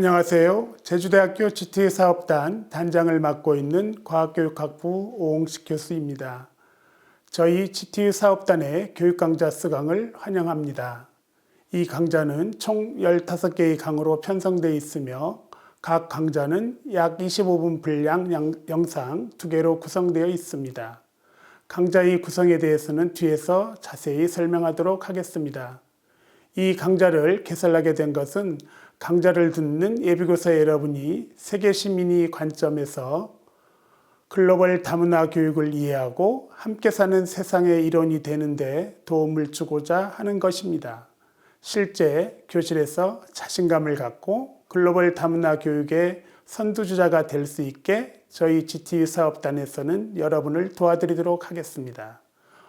안녕하세요. 제주대학교 GT 사업단 단장을 맡고 있는 과학교육학부 오홍식 교수입니다. 저희 GT 사업단의 교육 강좌 수강을 환영합니다. 이 강좌는 총 15개의 강으로 편성되어 있으며 각 강좌는 약 25분 분량 양- 영상 2개로 구성되어 있습니다. 강좌의 구성에 대해서는 뒤에서 자세히 설명하도록 하겠습니다. 이 강좌를 개설하게 된 것은 강좌를 듣는 예비고사 여러분이 세계 시민의 관점에서 글로벌 다문화 교육을 이해하고 함께 사는 세상의 일원이 되는데 도움을 주고자 하는 것입니다. 실제 교실에서 자신감을 갖고 글로벌 다문화 교육의 선두주자가 될 수 있게 저희 GTU 사업단에서는 여러분을 도와드리도록 하겠습니다.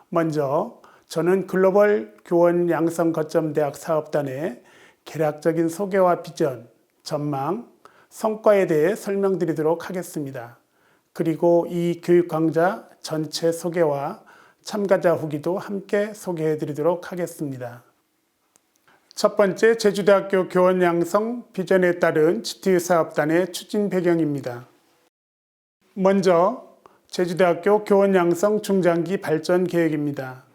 먼저 저는 글로벌 교원 양성 거점 대학 사업단의 개략적인 소개와 비전, 전망, 성과에 대해 설명드리도록 하겠습니다. 그리고 이 교육 강좌 전체 소개와 참가자 후기도 함께 소개해 드리도록 하겠습니다. 첫 번째 제주대학교 교원 양성 비전에 따른 GTU 사업단의 추진 배경입니다. 먼저 제주대학교 교원 양성 중장기 발전 계획입니다.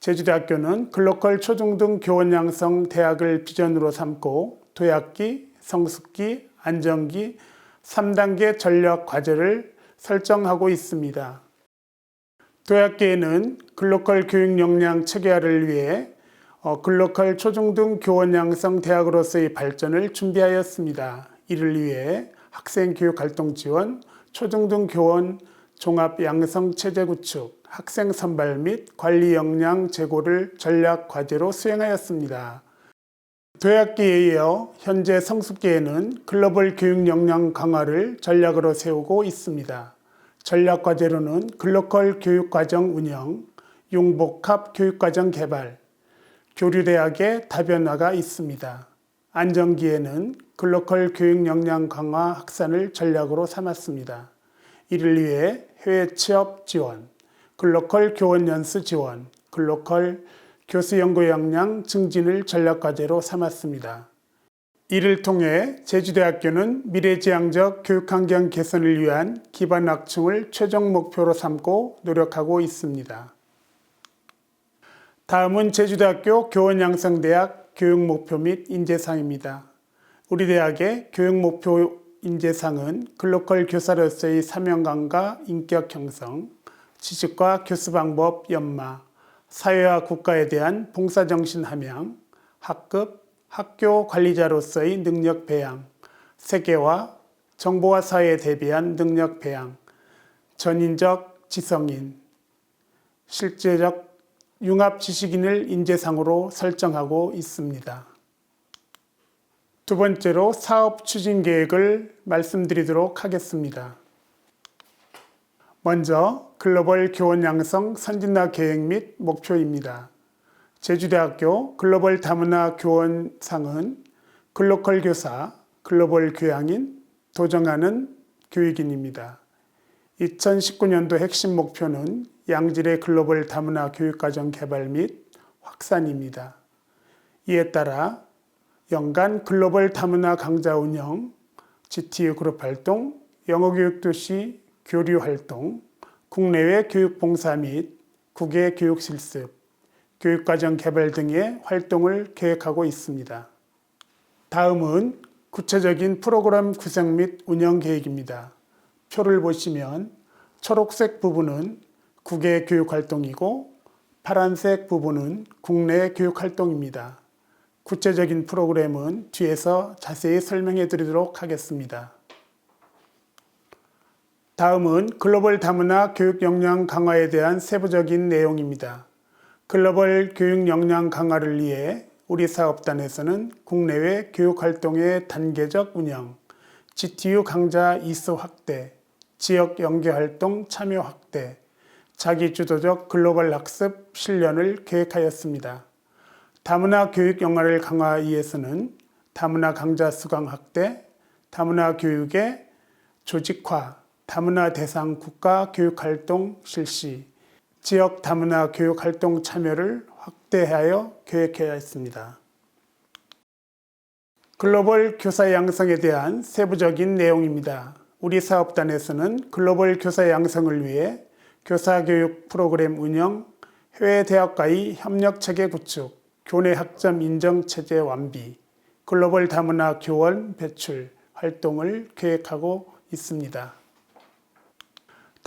제주대학교는 글로컬 초중등 교원 양성 대학을 비전으로 삼고 도약기, 성숙기, 안정기 3단계 전략 과제를 설정하고 있습니다. 도약기에는 글로컬 교육 역량 체계화를 위해 어, 글로컬 초중등 교원 양성 대학으로서의 발전을 준비하였습니다. 이를 위해 학생 교육 활동 지원, 초중등 교원 종합 양성 체제 구축, 학생 선발 및 관리 역량 제고를 전략 과제로 수행하였습니다. 도약기에 이어 현재 성숙기에는 글로벌 교육 역량 강화를 전략으로 세우고 있습니다. 전략 과제로는 글로컬 교육과정 운영, 융복합 교육과정 개발, 교류대학의 다변화가 있습니다. 안정기에는 글로컬 교육 역량 강화 확산을 전략으로 삼았습니다. 이를 위해 해외 취업 지원, 글로컬 교원 연수 지원, 글로컬 교수 연구 역량 증진을 전략 과제로 삼았습니다. 이를 통해 제주대학교는 미래지향적 교육 환경 개선을 위한 기반 확충을 최종 목표로 삼고 노력하고 있습니다. 다음은 제주대학교 교원양성대학 교육 목표 및 인재상입니다. 우리 대학의 교육 목표 인재상은 글로컬 교사로서의 사명감과 인격 형성, 지식과 교수 방법 연마, 사회와 국가에 대한 봉사정신 함양, 학급, 학교 관리자로서의 능력 배양, 세계화, 정보화 사회에 대비한 능력 배양, 전인적 지성인, 실제적 융합 지식인을 인재상으로 설정하고 있습니다. 두 번째로 사업 추진 계획을 말씀드리도록 하겠습니다. 먼저 글로벌 교원 양성 선진화 계획 및 목표입니다. 제주대학교 글로벌 다문화 교원상은 글로컬 교사, 글로벌 교양인, 도정하는 교육인입니다. 2019년도 핵심 목표는 양질의 글로벌 다문화 교육과정 개발 및 확산입니다. 이에 따라 연간 글로벌 다문화 강좌 운영, GTU 그룹 활동, 영어 교육 도시 교류 활동, 국내외 교육 봉사 및 국외 교육 실습, 교육과정 개발 등의 활동을 계획하고 있습니다. 다음은 구체적인 프로그램 구성 및 운영 계획입니다. 표를 보시면 초록색 부분은 국외 교육 활동이고 파란색 부분은 국내 교육 활동입니다. 구체적인 프로그램은 뒤에서 자세히 설명해 드리도록 하겠습니다. 다음은 글로벌 다문화 교육 역량 강화에 대한 세부적인 내용입니다. 글로벌 교육 역량 강화를 위해 우리 사업단에서는 국내외 교육 활동의 단계적 운영, GTU 강좌 이수 확대, 지역 연계 활동 참여 확대, 자기 주도적 글로벌 학습 실련을 계획하였습니다. 다문화 교육 영화를 강화하기 위해서는 다문화 강좌 수강 확대, 다문화 교육의 조직화, 다문화 대상 국가 교육 활동 실시, 지역 다문화 교육 활동 참여를 확대하여 계획해야 했습니다. 글로벌 교사 양성에 대한 세부적인 내용입니다. 우리 사업단에서는 글로벌 교사 양성을 위해 교사 교육 프로그램 운영, 해외 대학과의 협력 체계 구축, 교내 학점 인정 체제 완비, 글로벌 다문화 교원 배출 활동을 계획하고 있습니다.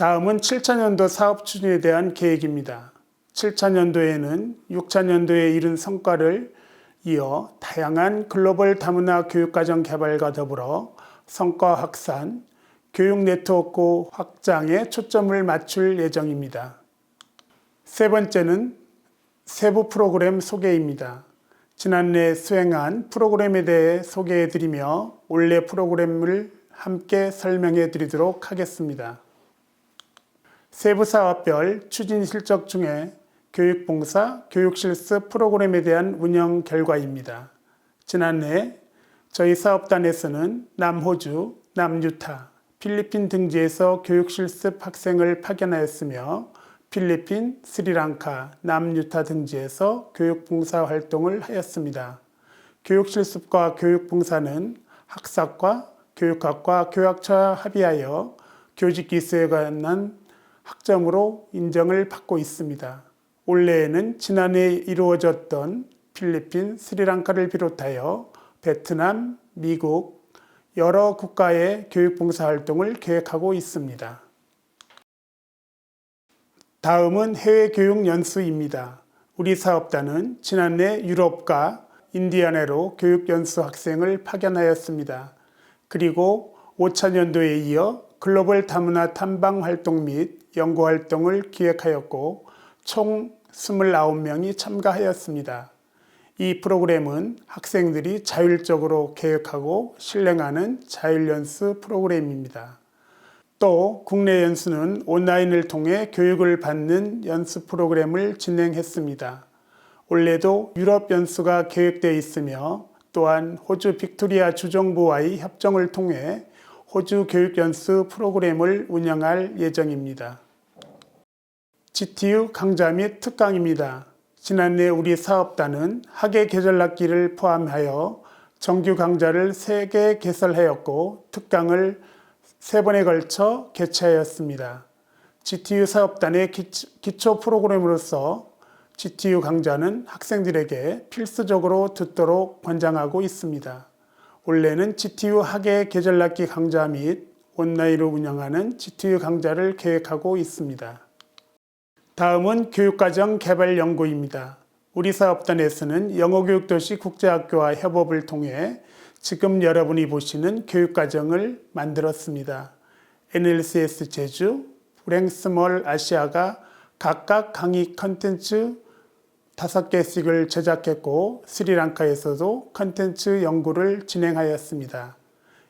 다음은 7차년도 사업 추진에 대한 계획입니다. 7차년도에는 6차년도에 이룬 성과를 이어 다양한 글로벌 다문화 교육과정 개발과 더불어 성과 확산, 교육 네트워크 확장에 초점을 맞출 예정입니다. 세 번째는 세부 프로그램 소개입니다. 지난해 수행한 프로그램에 대해 소개해 드리며 올해 프로그램을 함께 설명해 드리도록 하겠습니다. 세부 사업별 추진 실적 중에 교육봉사, 교육실습 프로그램에 대한 운영 결과입니다. 지난해 저희 사업단에서는 남호주, 남유타, 필리핀 등지에서 교육실습 학생을 파견하였으며 필리핀, 스리랑카, 남유타 등지에서 교육봉사 활동을 하였습니다. 교육실습과 교육봉사는 학사과, 교육학과, 교학처와 합의하여 교직기수에 관한 학점으로 인정을 받고 있습니다. 올해에는 지난해 이루어졌던 필리핀, 스리랑카를 비롯하여 베트남, 미국, 여러 국가의 교육봉사 활동을 계획하고 있습니다. 다음은 해외 교육 연수입니다. 우리 사업단은 지난해 유럽과 인디아나로 교육 연수 학생을 파견하였습니다. 그리고 5차년도에 이어 글로벌 다문화 탐방 활동 및 연구 활동을 기획하였고 총 29명이 참가하였습니다. 이 프로그램은 학생들이 자율적으로 계획하고 실행하는 자율연수 프로그램입니다. 또 국내 연수는 온라인을 통해 교육을 받는 연수 프로그램을 진행했습니다. 올해도 유럽 연수가 계획되어 있으며 또한 호주 빅토리아 주정부와의 협정을 통해 호주 교육 연수 프로그램을 운영할 예정입니다. GTU 강좌 및 특강입니다. 지난해 우리 사업단은 학예 계절학기를 포함하여 정규 강좌를 3개 개설하였고 특강을 3번에 걸쳐 개최하였습니다. GTU 사업단의 기초 프로그램으로서 GTU 강좌는 학생들에게 필수적으로 듣도록 권장하고 있습니다. 올해는 GTU 학예 계절학기 강좌 및 온라인으로 운영하는 GTU 강좌를 계획하고 있습니다. 다음은 교육과정 개발 연구입니다. 우리 사업단에서는 영어교육도시 국제학교와 협업을 통해 지금 여러분이 보시는 교육과정을 만들었습니다. NLCS 제주, 브랭스몰 아시아가 각각 강의 컨텐츠 다섯 개씩을 제작했고 스리랑카에서도 컨텐츠 연구를 진행하였습니다.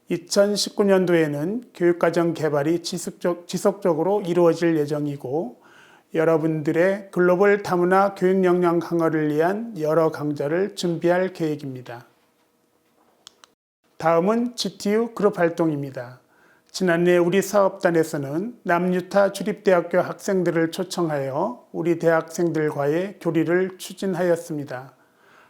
2019년도에는 교육과정 개발이 지속적, 지속적으로 이루어질 예정이고 여러분들의 글로벌 다문화 교육 역량 강화를 위한 여러 강좌를 준비할 계획입니다. 다음은 GTU 그룹 활동입니다. 지난해 우리 사업단에서는 남유타 주립대학교 학생들을 초청하여 우리 대학생들과의 교리를 추진하였습니다.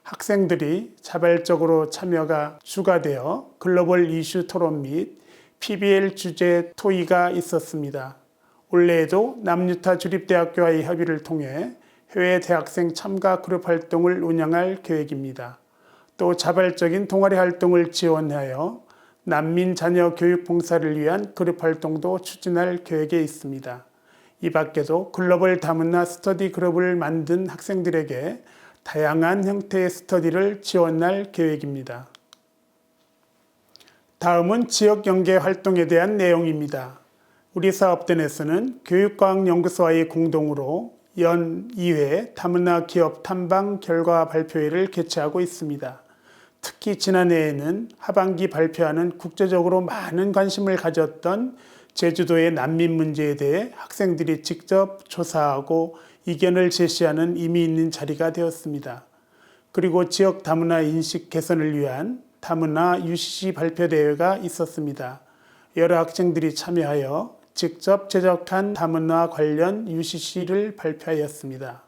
학생들이 자발적으로 참여가 추가되어 글로벌 이슈 토론 및 PBL 주제 토의가 있었습니다. 올해에도 남유타 주립대학교와의 협의를 통해 해외 대학생 참가 그룹 활동을 운영할 계획입니다. 또 자발적인 동아리 활동을 지원하여 난민 자녀 교육 봉사를 위한 그룹 활동도 추진할 계획에 있습니다. 이 밖에도 글로벌 다문화 스터디 그룹을 만든 학생들에게 다양한 형태의 스터디를 지원할 계획입니다. 다음은 지역 연계 활동에 대한 내용입니다. 우리 사업단에서는 교육과학연구소와의 공동으로 연 2회 다문화 기업 탐방 결과 발표회를 개최하고 있습니다. 특히 지난해에는 하반기 발표하는 국제적으로 많은 관심을 가졌던 제주도의 난민 문제에 대해 학생들이 직접 조사하고 이견을 제시하는 의미 있는 자리가 되었습니다. 그리고 지역 다문화 인식 개선을 위한 다문화 UCC 발표 대회가 있었습니다. 여러 학생들이 참여하여 직접 제작한 다문화 관련 UCC를 발표하였습니다.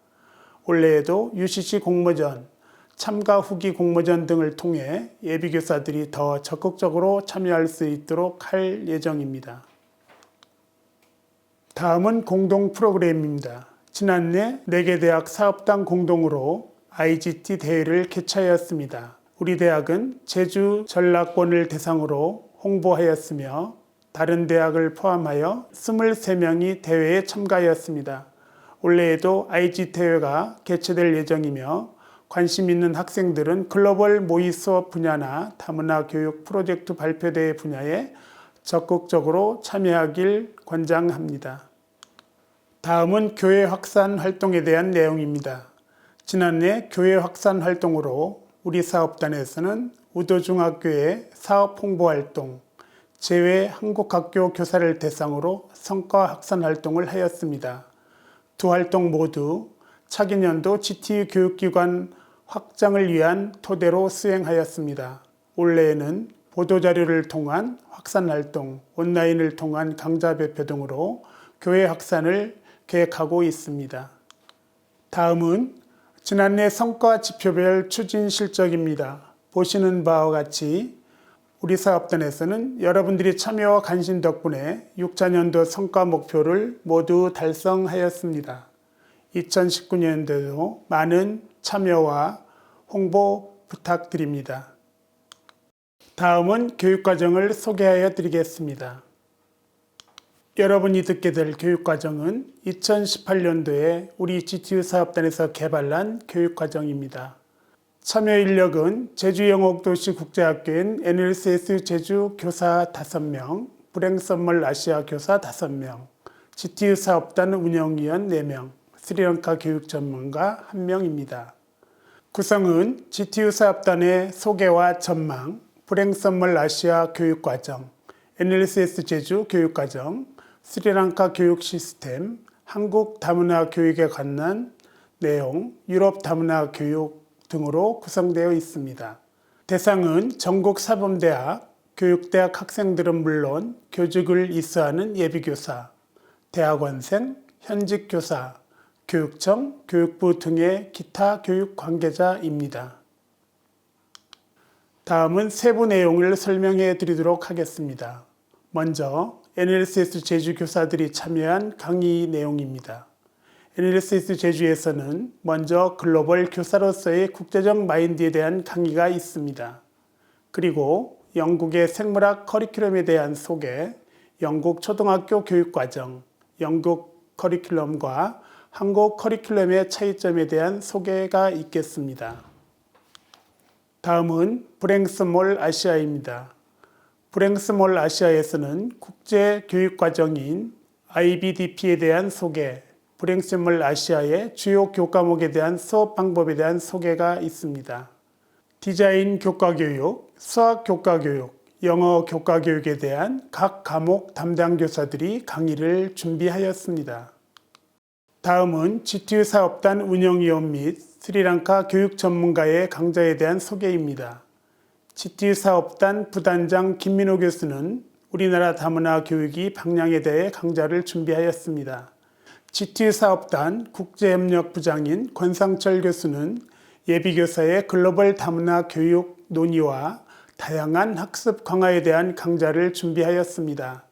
올해에도 UCC 공모전, 참가 후기 공모전 등을 통해 예비교사들이 더 적극적으로 참여할 수 있도록 할 예정입니다. 다음은 공동 프로그램입니다. 지난해 4개 대학 사업당 공동으로 IGT 대회를 개최하였습니다. 우리 대학은 제주 전라권을 대상으로 홍보하였으며 다른 대학을 포함하여 23명이 대회에 참가하였습니다. 올해에도 IG 대회가 개최될 예정이며 관심 있는 학생들은 글로벌 모의 수업 분야나 다문화 교육 프로젝트 발표대회 분야에 적극적으로 참여하길 권장합니다. 다음은 교회 확산 활동에 대한 내용입니다. 지난해 교회 확산 활동으로 우리 사업단에서는 우도중학교의 사업 홍보 활동, 제외 한국학교 교사를 대상으로 성과 확산 활동을 하였습니다. 두 활동 모두 차기 년도 GTU 교육기관 확장을 위한 토대로 수행하였습니다. 올해에는 보도자료를 통한 확산 활동, 온라인을 통한 강좌 배포 등으로 교회 확산을 계획하고 있습니다. 다음은 지난해 성과 지표별 추진 실적입니다. 보시는 바와 같이 우리 사업단에서는 여러분들이 참여와 관심 덕분에 6자년도 성과 목표를 모두 달성하였습니다. 2019년도에도 많은 참여와 홍보 부탁드립니다. 다음은 교육과정을 소개하여 드리겠습니다. 여러분이 듣게 될 교육과정은 2018년도에 우리 GTU 사업단에서 개발한 교육과정입니다. 참여 인력은 제주영옥도시 국제학교인 NLCS 제주 교사 5명, 불행선물 아시아 교사 5명, GTU 사업단 운영위원 4명, 스리랑카 교육 전문가 1명입니다. 구성은 GTU 사업단의 소개와 전망, 불행선물 아시아 교육과정, NLCS 제주 교육과정, 스리랑카 교육 시스템, 한국 다문화 교육에 관한 내용, 유럽 다문화 교육 등으로 구성되어 있습니다. 대상은 전국 사범대학, 교육대학 학생들은 물론 교직을 이수하는 예비교사, 대학원생, 현직 교사, 교육청, 교육부 등의 기타 교육 관계자입니다. 다음은 세부 내용을 설명해 드리도록 하겠습니다. 먼저 NLCS 제주 교사들이 참여한 강의 내용입니다. NLCS 제주에서는 먼저 글로벌 교사로서의 국제적 마인드에 대한 강의가 있습니다. 그리고 영국의 생물학 커리큘럼에 대한 소개, 영국 초등학교 교육과정, 영국 커리큘럼과 한국 커리큘럼의 차이점에 대한 소개가 있겠습니다. 다음은 브랭스몰 아시아입니다. 브랭스몰 아시아에서는 국제 교육 과정인 IBDP에 대한 소개, 브랭스몰 아시아의 주요 교과목에 대한 수업 방법에 대한 소개가 있습니다. 디자인 교과 교육, 수학 교과 교육, 영어 교과 교육에 대한 각 과목 담당 교사들이 강의를 준비하였습니다. 다음은 GTU 사업단 운영위원 및 스리랑카 교육 전문가의 강좌에 대한 소개입니다. GTU 사업단 부단장 김민호 교수는 우리나라 다문화 교육이 방향에 대해 강좌를 준비하였습니다. GTU 사업단 국제협력 부장인 권상철 교수는 예비교사의 글로벌 다문화 교육 논의와 다양한 학습 강화에 대한 강좌를 준비하였습니다.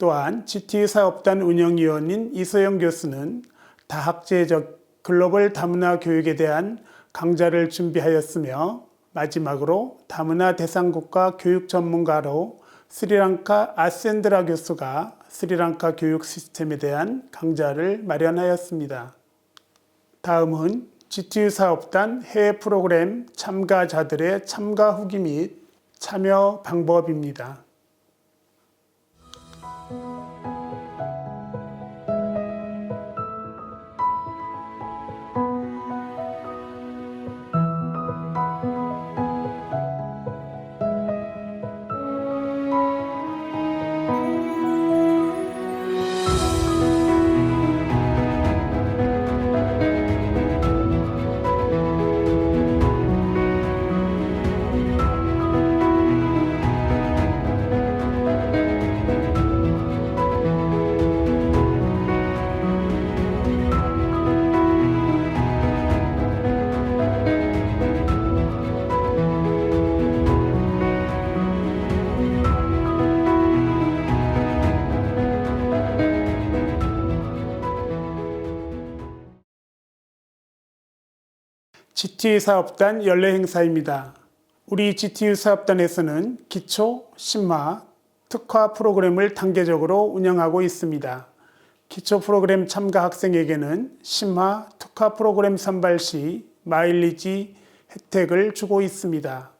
또한 GT 사업단 운영위원인 이소영 교수는 다학제적 글로벌 다문화 교육에 대한 강좌를 준비하였으며 마지막으로 다문화 대상국가 교육 전문가로 스리랑카 아센드라 교수가 스리랑카 교육 시스템에 대한 강좌를 마련하였습니다. 다음은 GTU 사업단 해외 프로그램 참가자들의 참가 후기 및 참여 방법입니다. GTU 사업단 연례 행사입니다. 우리 GTU 사업단에서는 기초, 심화, 특화 프로그램을 단계적으로 운영하고 있습니다. 기초 프로그램 참가 학생에게는 심화, 특화 프로그램 선발 시 마일리지 혜택을 주고 있습니다.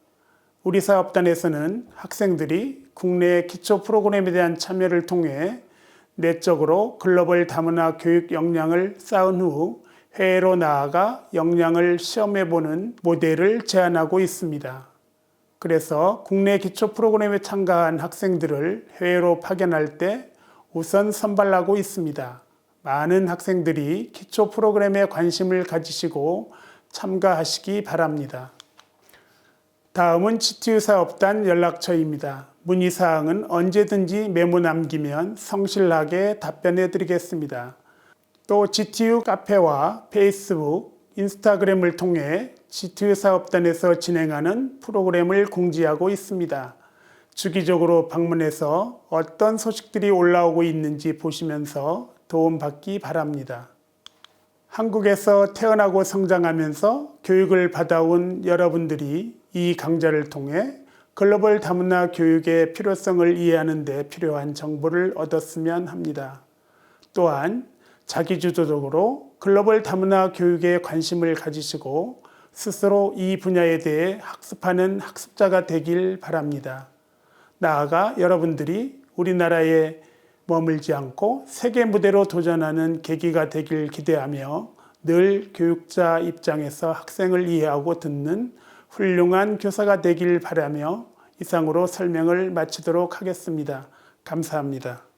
우리 사업단에서는 학생들이 국내 기초 프로그램에 대한 참여를 통해 내적으로 글로벌 다문화 교육 역량을 쌓은 후 해외로 나아가 역량을 시험해보는 모델을 제안하고 있습니다. 그래서 국내 기초 프로그램에 참가한 학생들을 해외로 파견할 때 우선 선발하고 있습니다. 많은 학생들이 기초 프로그램에 관심을 가지시고 참가하시기 바랍니다. 다음은 GTU 사업단 연락처입니다. 문의사항은 언제든지 메모 남기면 성실하게 답변해 드리겠습니다. 또 GTU 카페와 페이스북, 인스타그램을 통해 GTU 사업단에서 진행하는 프로그램을 공지하고 있습니다. 주기적으로 방문해서 어떤 소식들이 올라오고 있는지 보시면서 도움받기 바랍니다. 한국에서 태어나고 성장하면서 교육을 받아온 여러분들이 이 강좌를 통해 글로벌 다문화 교육의 필요성을 이해하는 데 필요한 정보를 얻었으면 합니다. 또한 자기주도적으로 글로벌 다문화 교육에 관심을 가지시고 스스로 이 분야에 대해 학습하는 학습자가 되길 바랍니다. 나아가 여러분들이 우리나라에 머물지 않고 세계 무대로 도전하는 계기가 되길 기대하며 늘 교육자 입장에서 학생을 이해하고 듣는 훌륭한 교사가 되길 바라며 이상으로 설명을 마치도록 하겠습니다. 감사합니다.